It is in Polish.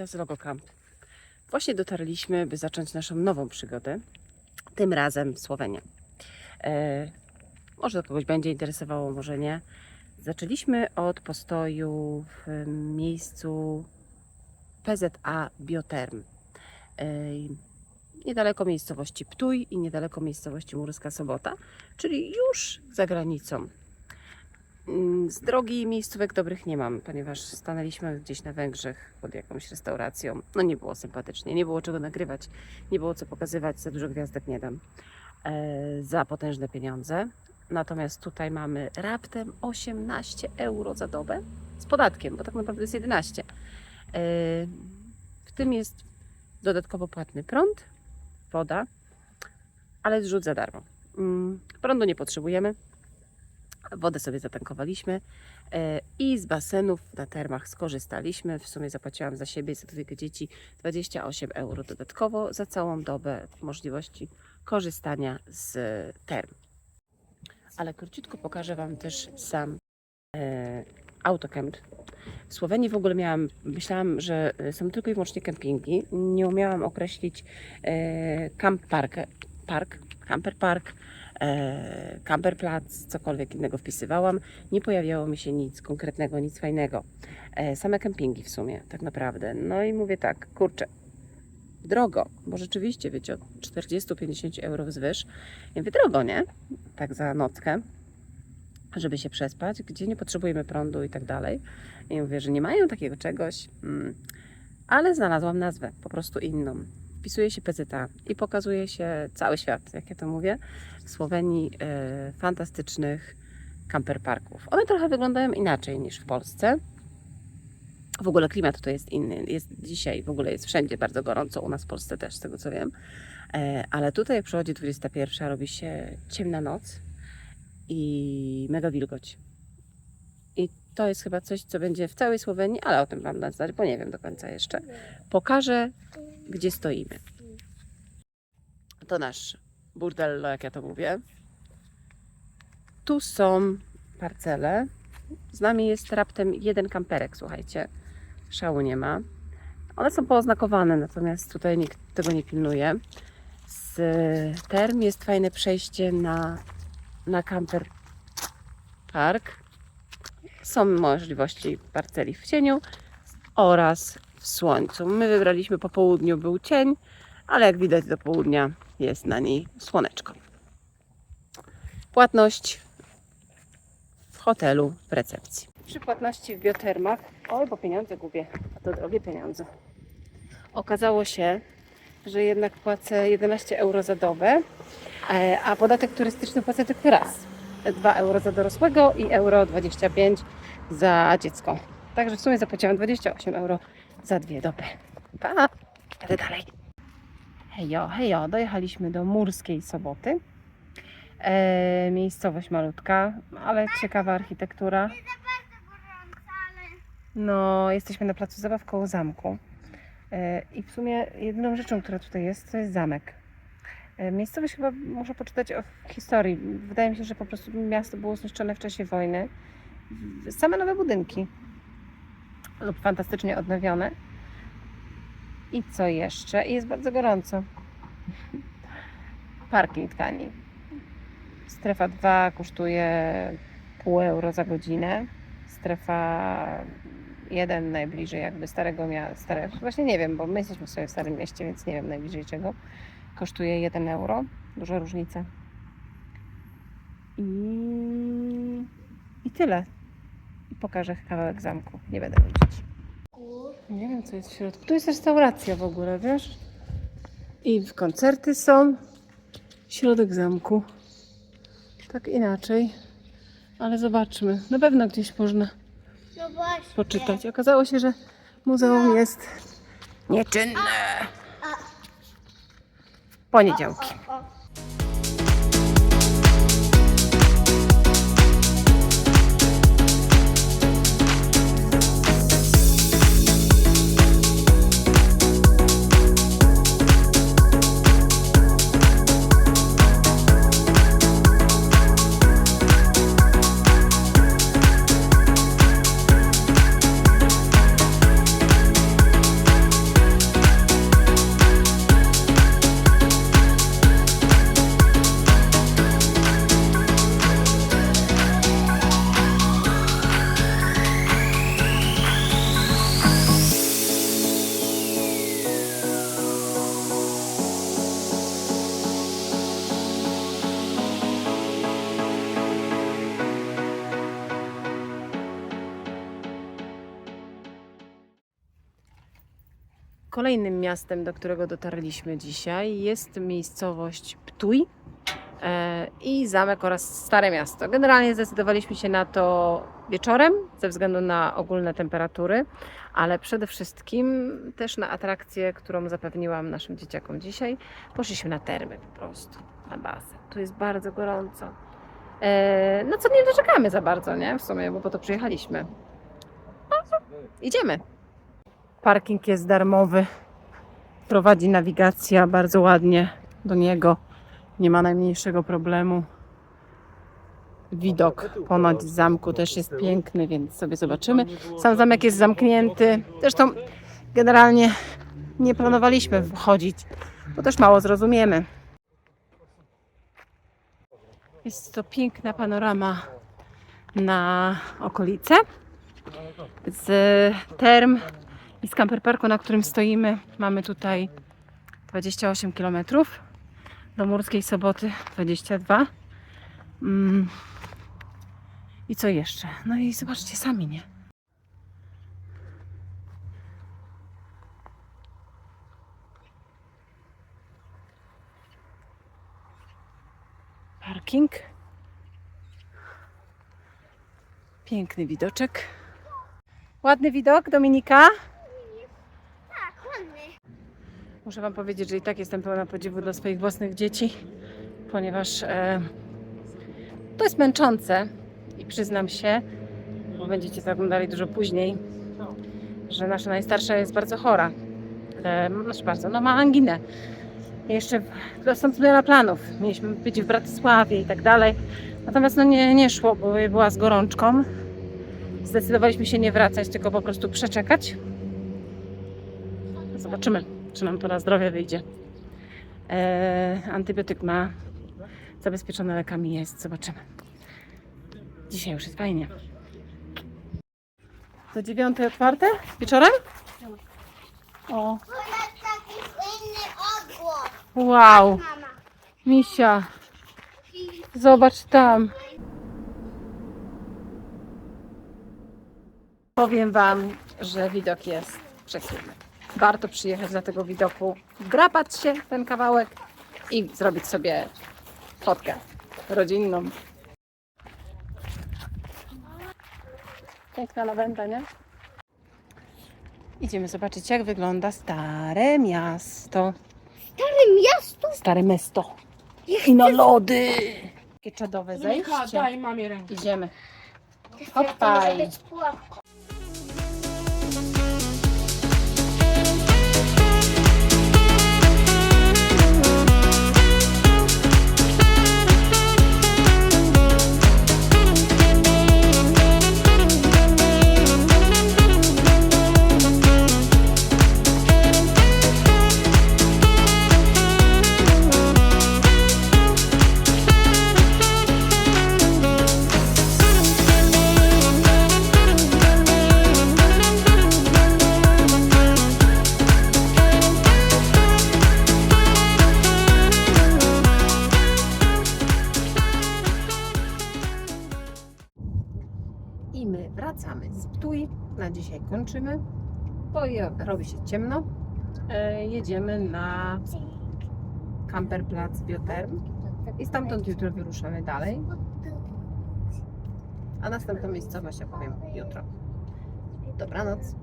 Iza z Logocamp. Właśnie dotarliśmy, by zacząć naszą nową przygodę, tym razem Słowenia. E, może to kogoś będzie interesowało, może nie. Zaczęliśmy od postoju w miejscu PZA Bioterm. E, niedaleko miejscowości Ptuj i niedaleko miejscowości Murska Sobota, czyli już za granicą. Mm, Z drogi miejscówek dobrych nie mam, ponieważ stanęliśmy gdzieś na Węgrzech pod jakąś restauracją. No nie było sympatycznie, nie było czego nagrywać, nie było co pokazywać, za dużo gwiazdek nie dam. E, za potężne pieniądze. Natomiast tutaj mamy raptem 18 euro za dobę z podatkiem, bo tak naprawdę jest 11. E, w tym jest dodatkowo płatny prąd, woda, ale zrzut za darmo. Mm, Prądu nie potrzebujemy. Wodę sobie zatankowaliśmy e, i z basenów na termach skorzystaliśmy. W sumie zapłaciłam za siebie i za dwójkę dzieci 28 euro dodatkowo za całą dobę możliwości korzystania z term. Ale króciutko pokażę Wam też sam e, autocamp. W Słowenii w ogóle miałam, myślałam, że są tylko i wyłącznie kempingi. Nie umiałam określić e, camp park, park, camper park, e, camperplatz, cokolwiek innego wpisywałam. Nie pojawiało mi się nic konkretnego, nic fajnego. E, same kempingi w sumie, tak naprawdę. No i mówię tak, kurczę, drogo, bo rzeczywiście, wiecie, od 40-50 euro wzwyż. Ja mówię, drogo, nie? Tak za nockę, żeby się przespać, gdzie nie potrzebujemy prądu i tak dalej. I mówię, że nie mają takiego czegoś, mm. ale znalazłam nazwę, po prostu inną. Wpisuje się PZA i pokazuje się cały świat, jak ja to mówię, w Słowenii e, fantastycznych camperparków. One trochę wyglądają inaczej niż w Polsce. W ogóle klimat tutaj jest inny. Jest dzisiaj, w ogóle jest wszędzie bardzo gorąco, u nas w Polsce też, z tego co wiem. E, ale tutaj, jak przychodzi 21, robi się ciemna noc i mega wilgoć. I to jest chyba coś, co będzie w całej Słowenii, ale o tym Wam dam znać, bo nie wiem do końca jeszcze. Pokażę, gdzie stoimy. To nasz burdello, jak ja to mówię. Tu są parcele. Z nami jest raptem jeden kamperek, słuchajcie. Szału nie ma. One są pooznakowane, natomiast tutaj nikt tego nie pilnuje. Z term jest fajne przejście na, na camper park. Są możliwości parceli w cieniu oraz w słońcu. My wybraliśmy po południu, był cień, ale jak widać do południa jest na niej słoneczko. Płatność w hotelu w recepcji. Przy płatności w biotermach, oj, bo pieniądze gubię, a to drogie pieniądze. Okazało się, że jednak płacę 11 euro za dobę, e, a podatek turystyczny płacę tylko raz. 2 euro za dorosłego i euro 25 za dziecko. Także w sumie zapłaciłam 28 euro za dwie doby. Pa! Jadę dalej. Hejo, hejo, dojechaliśmy do Murskiej Soboty. E, miejscowość malutka, ale ciekawa architektura. No, jesteśmy na placu zabaw koło zamku. E, I w sumie jedyną rzeczą, która tutaj jest, to jest zamek. E, Miejscowość chyba muszę poczytać o historii. Wydaje mi się, że po prostu miasto było zniszczone w czasie wojny. Same nowe budynki lub fantastycznie odnowione. I co jeszcze? I Jest bardzo gorąco. Parking tani. Strefa 2 kosztuje pół euro za godzinę. Strefa 1 najbliżej jakby starego miasta. Właśnie nie wiem, bo my jesteśmy w starym mieście, więc nie wiem najbliżej czego. Kosztuje 1 euro. Duża różnica. I, I tyle. I pokażę kawałek zamku. Nie będę nudzić. Nie wiem, co jest w środku. Tu jest restauracja w ogóle, wiesz? I koncerty są. Środek zamku. Tak inaczej. Ale zobaczmy. Na pewno gdzieś można No poczytać. Okazało się, że muzeum jest nieczynne. Poniedziałki. Kolejnym miastem, do którego dotarliśmy dzisiaj, jest miejscowość Ptuj e, i zamek oraz Stare Miasto. Generalnie zdecydowaliśmy się na to wieczorem ze względu na ogólne temperatury, ale przede wszystkim też na atrakcję, którą zapewniłam naszym dzieciakom dzisiaj. Poszliśmy na termy po prostu, na basen. Tu jest bardzo gorąco. No co nie doczekamy za bardzo, nie? W sumie, bo po to przyjechaliśmy. No, idziemy. Parking jest darmowy. Prowadzi nawigacja bardzo ładnie do niego. Nie ma najmniejszego problemu. Widok ponoć z zamku też jest piękny, więc sobie zobaczymy. Sam zamek jest zamknięty. Zresztą generalnie nie planowaliśmy wchodzić, bo też mało zrozumiemy. Jest to piękna panorama na okolice. Z term i z camperparku, na którym stoimy, mamy tutaj 28 km. Do Murskiej Soboty 22. Mm. I co jeszcze? No i zobaczcie sami, nie? Parking. Piękny widoczek. Ładny widok, Dominika. Tak, ładny. Muszę Wam powiedzieć, że i tak jestem pełna podziwu dla swoich własnych dzieci, ponieważ e, to jest męczące i przyznam się, bo będziecie to oglądali dużo później, że nasza najstarsza jest bardzo chora. E, znaczy bardzo, no ma anginę. Jeszcze w- są zmiana planów. Mieliśmy być w Bratysławie i tak dalej. Natomiast no nie, nie szło, bo była z gorączką. Zdecydowaliśmy się nie wracać, tylko po prostu przeczekać. Zobaczymy, czy nam to na zdrowie wyjdzie. E, antybiotyk ma, zabezpieczone lekami jest, zobaczymy. Dzisiaj już jest fajnie. Do dziewiątej otwarte? Wieczorem? O, wow, misia, zobacz tam. Powiem Wam, że widok jest przepiękny. Warto przyjechać dla tego widoku, wgrapać się w ten kawałek i zrobić sobie fotkę rodzinną. Piękna lawenda, nie? Idziemy zobaczyć, jak wygląda Stare Miasto. Stare miasto? Stare Miasto. I na lody! Takie czadowe zejście. daj mamie rękę. Idziemy. Hopaj. Ptuj. Na dzisiaj kończymy, bo robi się ciemno. E, jedziemy na Camperplatz Bioterm i stamtąd jutro wyruszamy dalej. A następną miejscowość opowiem jutro. Dobranoc.